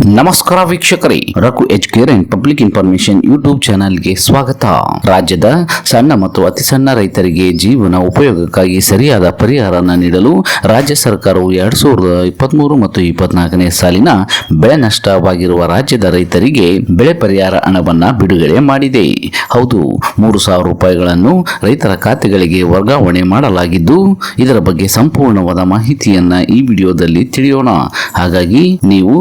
ನಮಸ್ಕಾರ ವೀಕ್ಷಕರೇ, Raghu K and public information YouTube ಚಾನೆಲ್ಗೆ ಸ್ವಾಗತ. ರಾಜ್ಯದ ಸಣ್ಣ ಮತ್ತು ಅತಿ ಸಣ್ಣ ರೈತರಿಗೆ ಜೀವನ ಉಪಯೋಗಕ್ಕಾಗಿ ಸರಿಯಾದ ಪರಿಹಾರನ ನೀಡಲು ರಾಜ್ಯ ಸರ್ಕಾರವು ಎರಡ್ ಸಾವಿರದ ಇಪ್ಪತ್ಮೂರು ಮತ್ತು ಇಪ್ಪತ್ನಾಲ್ಕನೇ ಸಾಲಿನ ಬೆಳೆ ನಷ್ಟವಾಗಿರುವ ರಾಜ್ಯದ ರೈತರಿಗೆ ಬೆಳೆ ಪರಿಹಾರ ಹಣವನ್ನು ಬಿಡುಗಡೆ ಮಾಡಿದೆ. ಹೌದು, ಮೂರು ಸಾವಿರ ರೂಪಾಯಿಗಳನ್ನು ರೈತರ ಖಾತೆಗಳಿಗೆ ವರ್ಗಾವಣೆ ಮಾಡಲಾಗಿದ್ದು, ಇದರ ಬಗ್ಗೆ ಸಂಪೂರ್ಣವಾದ ಮಾಹಿತಿಯನ್ನ ಈ ವಿಡಿಯೋದಲ್ಲಿ ತಿಳಿಯೋಣ. ಹಾಗಾಗಿ ನೀವು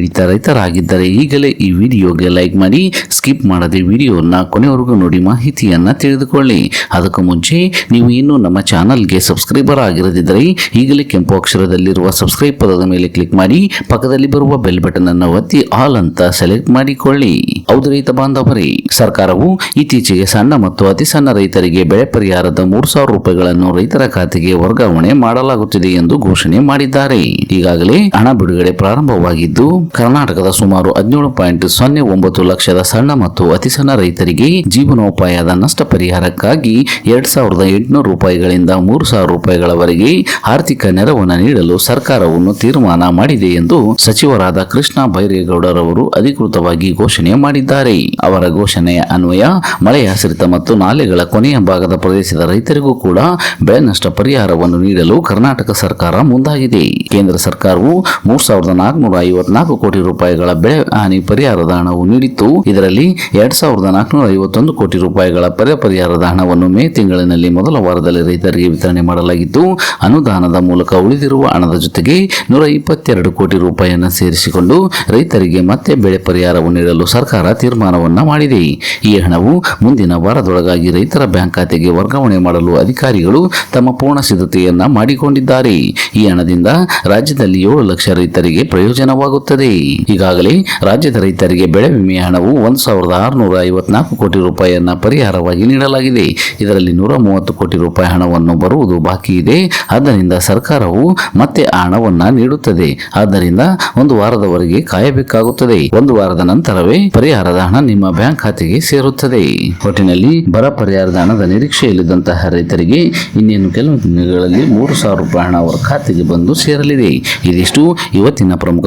ಬರಪೀಡಿತ ರೈತರಾಗಿದ್ದರೆ ಈಗಲೇ ಈ ವಿಡಿಯೋಗೆ ಲೈಕ್ ಮಾಡಿ, ಸ್ಕಿಪ್ ಮಾಡದೆ ವಿಡಿಯೋನ ಕೊನೆವರೆಗೂ ನೋಡಿ ಮಾಹಿತಿಯನ್ನ ತಿಳಿದುಕೊಳ್ಳಿ. ಅದಕ್ಕೂ ಮುಂಚೆ, ನೀವು ಇನ್ನೂ ನಮ್ಮ ಚಾನಲ್ಗೆ ಸಬ್ಸ್ಕ್ರೈಬರ್ ಆಗಿರದಿದ್ದರೆ ಈಗಲೇ ಕೆಂಪು ಅಕ್ಷರದಲ್ಲಿರುವ ಸಬ್ಸ್ಕ್ರೈಬ್ ಪದದ ಮೇಲೆ ಕ್ಲಿಕ್ ಮಾಡಿ, ಪಕ್ಕದಲ್ಲಿ ಬರುವ ಬೆಲ್ ಬಟನ್ ಅನ್ನು ಒತ್ತಿ ಆಲ್ ಅಂತ ಸೆಲೆಕ್ಟ್ ಮಾಡಿಕೊಳ್ಳಿ. ಹೌದು ರೈತ ಬಾಂಧವರೇ, ಸರ್ಕಾರವು ಇತ್ತೀಚೆಗೆ ಸಣ್ಣ ಮತ್ತು ಅತಿ ಸಣ್ಣ ರೈತರಿಗೆ ಬೆಳೆ ಪರಿಹಾರದ ಮೂರು ಸಾವಿರ ರೂಪಾಯಿಗಳನ್ನು ರೈತರ ಖಾತೆಗೆ ವರ್ಗಾವಣೆ ಮಾಡಲಾಗುತ್ತಿದೆ ಎಂದು ಘೋಷಣೆ ಮಾಡಿದ್ದಾರೆ. ಈಗಾಗಲೇ ಹಣ ಬಿಡುಗಡೆ ಪ್ರಾರಂಭವಾಗಿದ್ದು ಕರ್ನಾಟಕದ ಸುಮಾರು ಹದಿನೇಳು ಪಾಯಿಂಟ್ ಸೊನ್ನೆ ಒಂಬತ್ತು ಲಕ್ಷದ ಸಣ್ಣ ಮತ್ತು ಅತಿ ಸಣ್ಣ ರೈತರಿಗೆ ಜೀವನೋಪಾಯದ ನಷ್ಟ ಪರಿಹಾರಕ್ಕಾಗಿ ಎರಡ್ ಸಾವಿರದ ಎಂಟುನೂರು ರೂಪಾಯಿಗಳಿಂದ ಮೂರು ಸಾವಿರ ರೂಪಾಯಿಗಳವರೆಗೆ ಆರ್ಥಿಕ ನೆರವನ್ನು ನೀಡಲು ಸರ್ಕಾರವನ್ನು ತೀರ್ಮಾನ ಮಾಡಿದೆ ಎಂದು ಸಚಿವರಾದ ಕೃಷ್ಣ ಬೈರೇಗೌಡರವರು ಅಧಿಕೃತವಾಗಿ ಘೋಷಣೆ ಮಾಡಿದ್ದಾರೆ. ಅವರ ಘೋಷಣೆಯ ಅನ್ವಯ ಮಳೆಯಾಶ್ರಿತ ಮತ್ತು ನಾಲೆಗಳ ಕೊನೆಯ ಭಾಗದ ಪ್ರದೇಶದ ರೈತರಿಗೂ ಕೂಡ ಬೆಳೆ ನಷ್ಟ ಪರಿಹಾರವನ್ನು ನೀಡಲು ಕರ್ನಾಟಕ ಸರ್ಕಾರ ಮುಂದಾಗಿದೆ. ಕೇಂದ್ರ ಸರ್ಕಾರವು ಮೂರು ಸಾವಿರದ ನಾಲ್ಕುನೂರ ಐವತ್ನಾಲ್ಕು ಕೋಟಿ ರೂಪಾಯಿಗಳ ಬೆಳೆ ಹಾನಿ ಪರಿಹಾರದ ಹಣವು ನೀಡಿತ್ತು. ಇದರಲ್ಲಿ ಎರಡ್ ಸಾವಿರದ ನಾಲ್ಕುನೂರ ಐವತ್ತೊಂದು ಕೋಟಿ ರೂಪಾಯಿಗಳ ಬೆಳೆ ಪರಿಹಾರದ ಹಣವನ್ನು ಮೇ ತಿಂಗಳಿನಲ್ಲಿ ಮೊದಲ ವಾರದಲ್ಲಿ ರೈತರಿಗೆ ವಿತರಣೆ ಮಾಡಲಾಗಿದ್ದು ಅನುದಾನದ ಮೂಲಕ ಉಳಿದಿರುವ ಹಣದ ಜೊತೆಗೆ ನೂರ ಇಪ್ಪತ್ತೆರಡು ಕೋಟಿ ರೂಪಾಯಿಯನ್ನು ಸೇರಿಸಿಕೊಂಡು ರೈತರಿಗೆ ಮತ್ತೆ ಬೆಳೆ ಪರಿಹಾರವನ್ನು ನೀಡಲು ಸರ್ಕಾರ ತೀರ್ಮಾನವನ್ನು ಮಾಡಿದೆ. ಈ ಹಣವು ಮುಂದಿನ ವಾರದೊಳಗಾಗಿ ರೈತರ ಬ್ಯಾಂಕ್ ಖಾತೆಗೆ ವರ್ಗಾವಣೆ ಮಾಡಲು ಅಧಿಕಾರಿಗಳು ತಮ್ಮ ಪೂರ್ಣ ಸಿದ್ಧತೆಯನ್ನ ಮಾಡಿಕೊಂಡಿದ್ದಾರೆ. ಈ ಹಣದಿಂದ ರಾಜ್ಯದಲ್ಲಿ ಏಳು ಲಕ್ಷ ರೈತರಿಗೆ ಪ್ರಯೋಜನವಾಗುತ್ತದೆ. ಈಗಾಗಲೇ ರಾಜ್ಯದ ರೈತರಿಗೆ ಬೆಳೆ ವಿಮೆ ಹಣವು ಒಂದು ಸಾವಿರದ ಆರುನೂರ ಐವತ್ನಾಲ್ಕು ಕೋಟಿ ರೂಪಾಯಿಯನ್ನ ಪರಿಹಾರವಾಗಿ ನೀಡಲಾಗಿದೆ. ಇದರಲ್ಲಿ ನೂರ ಮೂವತ್ತು ಕೋಟಿ ರೂಪಾಯಿ ಹಣವನ್ನು ಬರುವುದು ಬಾಕಿ ಇದೆ. ಆದ್ದರಿಂದ ಸರ್ಕಾರವು ಮತ್ತೆ ಆ ಹಣವನ್ನ ನೀಡುತ್ತದೆ. ಆದ್ದರಿಂದ ಒಂದು ವಾರದವರೆಗೆ ಕಾಯಬೇಕಾಗುತ್ತದೆ. ಒಂದು ವಾರದ ನಂತರವೇ ಪರಿಹಾರದ ಹಣ ನಿಮ್ಮ ಬ್ಯಾಂಕ್ ಖಾತೆಗೆ ಸೇರುತ್ತದೆ. ಒಟ್ಟಿನಲ್ಲಿ ಬರ ಪರಿಹಾರದ ಹಣದ ನಿರೀಕ್ಷೆಯಲ್ಲಿದ್ದಂತಹ ರೈತರಿಗೆ ಇನ್ನೇನು ಕೆಲವು ದಿನಗಳಲ್ಲಿ ಮೂರು ಸಾವಿರ ರೂಪಾಯಿ ಹಣ ಅವರ ಖಾತೆಗೆ ಬಂದು ಸೇರಲಿದೆ. ಇದಿಷ್ಟು ಇವತ್ತಿನ ಪ್ರಮುಖ